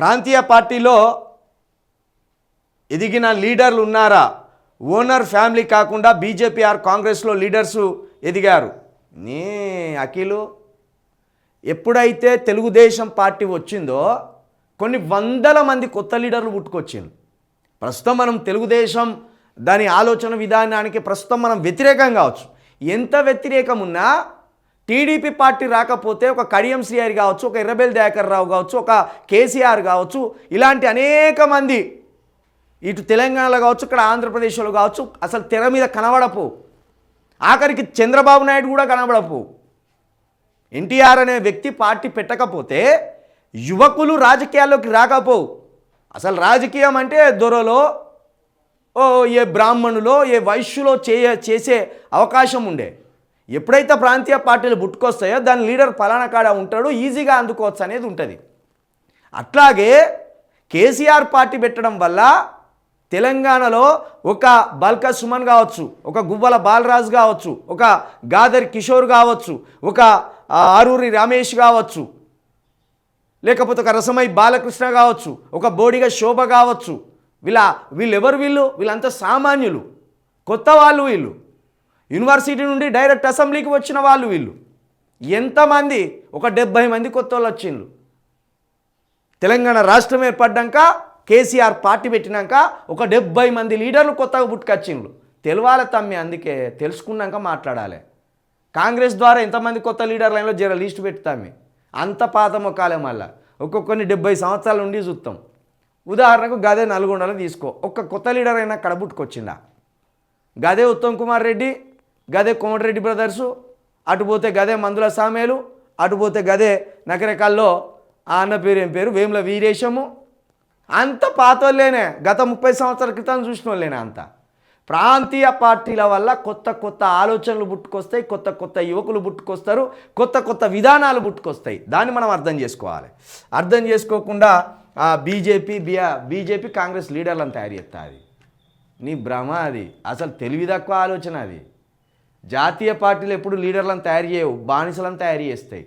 ప్రాంతీయ పార్టీలో ఎదిగిన లీడర్లు ఉన్నారా? ఓనర్ ఫ్యామిలీ కాకుండా బీజేపీ ఆర్ కాంగ్రెస్లో లీడర్సు ఎదిగారు? నీ అఖిలు ఎప్పుడైతే తెలుగుదేశం పార్టీ వచ్చిందో కొన్ని వందల మంది కొత్త లీడర్లు పుట్టుకొచ్చింది ప్రస్తుతం మనం తెలుగుదేశం దాని ఆలోచన విధానానికి ప్రస్తుతం మనం వ్యతిరేకం కావచ్చు. ఎంత వ్యతిరేకం ఉన్నా టీడీపీ పార్టీ రాకపోతే ఒక కడియం శ్రీహరి కావచ్చు ఒక ఎర్రబెల్ దయాకర్ రావు కావచ్చు ఒక కేసీఆర్ కావచ్చు ఇలాంటి అనేక మంది ఇటు తెలంగాణలో కావచ్చు ఇక్కడ ఆంధ్రప్రదేశ్లో కావచ్చు అసలు తెర మీద కనబడపు. ఆఖరికి చంద్రబాబు నాయుడు కూడా కనబడపు. ఎన్టీఆర్ అనే వ్యక్తి పార్టీ పెట్టకపోతే యువకులు రాజకీయాల్లోకి రాకపోవు అసలు రాజకీయం అంటే దొరలో ఓ ఏ బ్రాహ్మణులో ఏ వైశ్యులో చేయ చేసే అవకాశం ఉండే. ఎప్పుడైతే ప్రాంతీయ పార్టీలు పుట్టుకొస్తాయో దాని లీడర్ పలానా కాడ ఉంటాడు ఈజీగా అందుకోవచ్చు అనేది ఉంటుంది. అట్లాగే కేసీఆర్ పార్టీ పెట్టడం వల్ల తెలంగాణలో ఒక బల్క సుమన్ కావచ్చు ఒక గువ్వల బాలరాజు కావచ్చు ఒక గాదర్ కిషోర్ కావచ్చు ఒక ఆరూరి రమేష్ కావచ్చు లేకపోతే ఒక రసమై బాలకృష్ణ కావచ్చు ఒక బోడిగ శోభ కావచ్చు వీళ్ళ వీళ్ళెవరు వీళ్ళు? వీళ్ళంతా సామాన్యులు కొత్త వాళ్ళు వీళ్ళు. యూనివర్సిటీ నుండి డైరెక్ట్ అసెంబ్లీకి వచ్చిన వాళ్ళు వీళ్ళు. ఎంతమంది? ఒక డెబ్భై మంది కొత్త వాళ్ళు వచ్చిండ్రు. తెలంగాణ రాష్ట్రం ఏర్పడ్డాక కేసీఆర్ పార్టీ పెట్టినాక ఒక డెబ్బై మంది లీడర్లు కొత్తగా పుట్టుకొచ్చిండ్రు. తెలవాలి తమ్మి అందుకే తెలుసుకున్నాక మాట్లాడాలి. కాంగ్రెస్ ద్వారా ఎంతమంది కొత్త లీడర్ లైన్లో జర లిస్ట్ పెడతామి అంత పాత మొక్కాలే మళ్ళా. ఒక్కొక్కరిని డెబ్బై సంవత్సరాల నుండి చూస్తాం ఉదాహరణకు గదే నల్గొండలో తీసుకో. ఒక్క కొత్త లీడర్ అయినా అక్కడ గదే ఉత్తమ్ కుమార్ రెడ్డి గదే కోమటిరెడ్డి బ్రదర్సు అటు పోతే గదే మందుల సామేలు అటు పోతే గదే నకరకాల్లో ఆ అన్న పేరు ఏం పేరు? వేముల వీరేశము. అంత పాతోళ్ళేనే గత ముప్పై సంవత్సరాల క్రితం చూసిన వాళ్ళేనే అంత. ప్రాంతీయ పార్టీల వల్ల కొత్త కొత్త ఆలోచనలు పుట్టుకొస్తాయి కొత్త కొత్త యువకులు పుట్టుకొస్తారు కొత్త కొత్త విధానాలు పుట్టుకొస్తాయి. దాన్ని మనం అర్థం చేసుకోవాలి. అర్థం చేసుకోకుండా బీజేపీ బిఆ బీజేపీ కాంగ్రెస్ లీడర్లను తయారు చేస్తుంది నీ భ్రమ అది. అసలు తెలివి తక్కువ ఆలోచన అది. జాతీయ పార్టీలు ఎప్పుడు లీడర్లను తయారు చేయవు బానిసలను తయారు చేస్తాయి.